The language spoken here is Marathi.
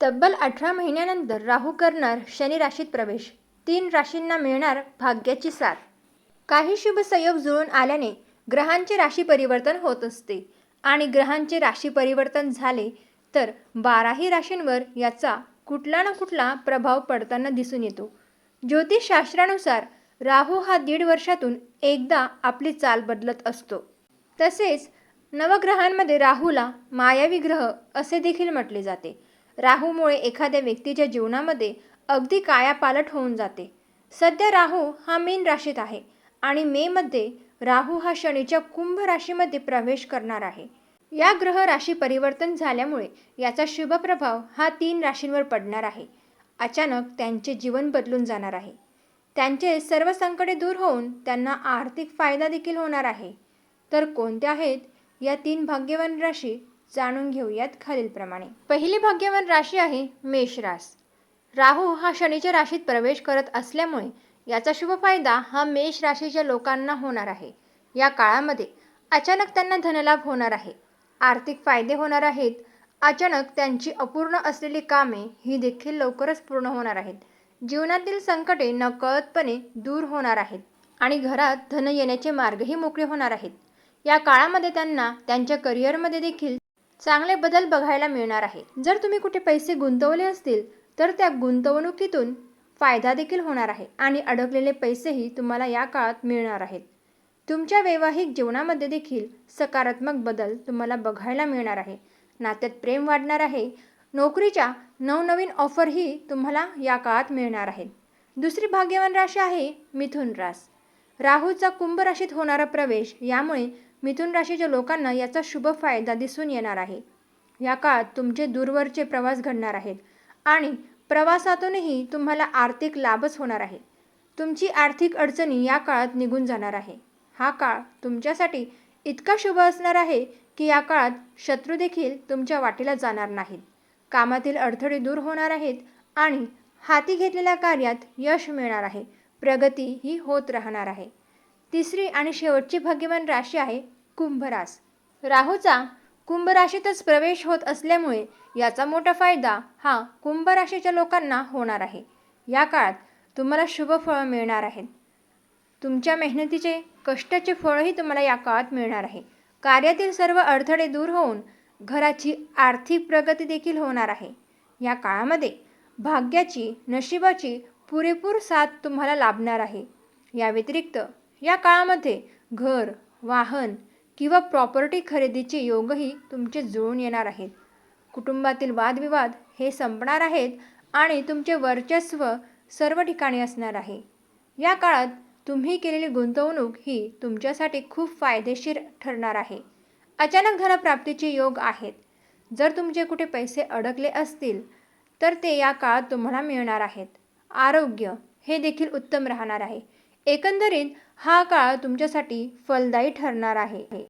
तब्बल अठरा महिन्यानंतर राहू करणार शनी राशीत प्रवेश. तीन राशींना मिळणार भाग्याची साथ. काही शुभ संयोग जुळून आल्याने ग्रहांचे राशी परिवर्तन होत असते. आणि ग्रहांचे राशी परिवर्तन झाले तर बाराही राशींवर याचा कुठला ना कुठला प्रभाव पडताना दिसून येतो. ज्योतिषशास्त्रानुसार राहू हा दीड वर्षातून एकदा आपली चाल बदलत असतो. तसेच नवग्रहांमध्ये राहूला मायावी ग्रह असे देखील म्हटले जाते. राहूमुळे एखाद्या व्यक्तीच्या जीवनामध्ये अगदी कायापालट होऊन जाते. सध्या राहू हा मीन राशीत आहे आणि मेमध्ये राहू हा शनीच्या कुंभ राशीमध्ये प्रवेश करणार आहे. या ग्रह राशी परिवर्तन झाल्यामुळे याचा शुभ प्रभाव हा तीन राशींवर पडणार आहे. अचानक त्यांचे जीवन बदलून जाणार आहे. त्यांचे सर्व संकटे दूर होऊन त्यांना आर्थिक फायदा देखील होणार आहे. तर कोणत्या आहेत या तीन भाग्यवान राशी? जाणून घेऊयात खालीलप्रमाणे. पहिली भाग्यवान राशी आहे मेष रास. राहू हा शनीच्या राशीत प्रवेश करत असल्यामुळे याचा शुभ फायदा हा मेष राशीच्या लोकांना होणार आहे. या काळामध्ये अचानक त्यांना धनलाभ होणार आहे. आर्थिक फायदे होणार आहेत. अचानक त्यांची अपूर्ण असलेली कामे ही देखील लवकरच पूर्ण होणार आहेत. जीवनातील संकटे नकळतपणे दूर होणार आहेत आणि घरात धन येण्याचे मार्गही मोकळे होणार आहेत. या काळामध्ये त्यांना त्यांच्या करिअरमध्ये देखील चांगले बदल बघायला मिळणार आहे जर तुम्ही कुठे पैसे गुंतवले असतील तर त्या गुंतवणुकीतून फायदा देखील होणार आहे आणि अडकलेले पैसेही तुम्हाला या काळात मिळणार आहेत. तुमच्या वैवाहिक जीवनामध्ये देखील सकारात्मक बदल तुम्हाला बघायला मिळणार आहे. नात्यात प्रेम वाढणार आहे. नोकरीच्या नवनवीन ऑफरही तुम्हाला या काळात मिळणार आहेत. दुसरी भाग्यवान राशी आहे मिथुन रास. राहूचा कुंभ राशीत होणारा प्रवेश यामुळे मिथुन राशीच्या लोकांना याचा शुभ फायदा दिसून येणार आहे. या काळात तुमचे दूरवरचे प्रवास घडणार आहेत आणि प्रवासातूनही तुम्हाला आर्थिक लाभच होणार आहे. तुमची आर्थिक अडचणी या काळात निघून जाणार आहे. हा काळ तुमच्यासाठी इतका शुभ असणार आहे की या काळात शत्रू देखील तुमच्या वाटेला जाणार नाहीत. कामातील अडथळे दूर होणार आहेत आणि हाती घेतलेल्या कार्यात यश मिळणार आहे. प्रगती ही होत राहणार आहे. तिसरी आणि शेवटची भाग्यवान राशी आहे कुंभरास. राहूचा कुंभ राशीतच प्रवेश होत असल्यामुळे याचा मोठा फायदा हा कुंभ राशीच्या लोकांना होणार आहे. या काळात तुम्हाला शुभ फळं मिळणार आहेत. तुमच्या मेहनतीचे कष्टाचे फळही तुम्हाला या काळात मिळणार आहे. कार्यातील सर्व अडथळे दूर होऊन घराची आर्थिक प्रगती देखील होणार आहे. या काळामध्ये भाग्याची नशिबाची पुरेपूर साथ तुम्हाला लाभणार आहे. या व्यतिरिक्त या काळामध्ये घर वाहन किंवा प्रॉपर्टी खरेदीचे योगही तुमचे जुळून येणार आहेत. कुटुंबातील वादविवाद हे संपणार आहेत आणि तुमचे वर्चस्व सर्व ठिकाणी असणार आहे. या काळात तुम्ही केलेली गुंतवणूक ही तुमच्यासाठी खूप फायदेशीर ठरणार आहे. अचानक धनप्राप्तीचे योग आहेत. जर तुमचे कुठे पैसे अडकले असतील तर ते या काळात तुम्हाला मिळणार आहेत. आरोग्य हे देखील उत्तम राहणार आहे. एकंदरीत हा काळ तुमच्यासाठी फलदायी ठरणार आहे.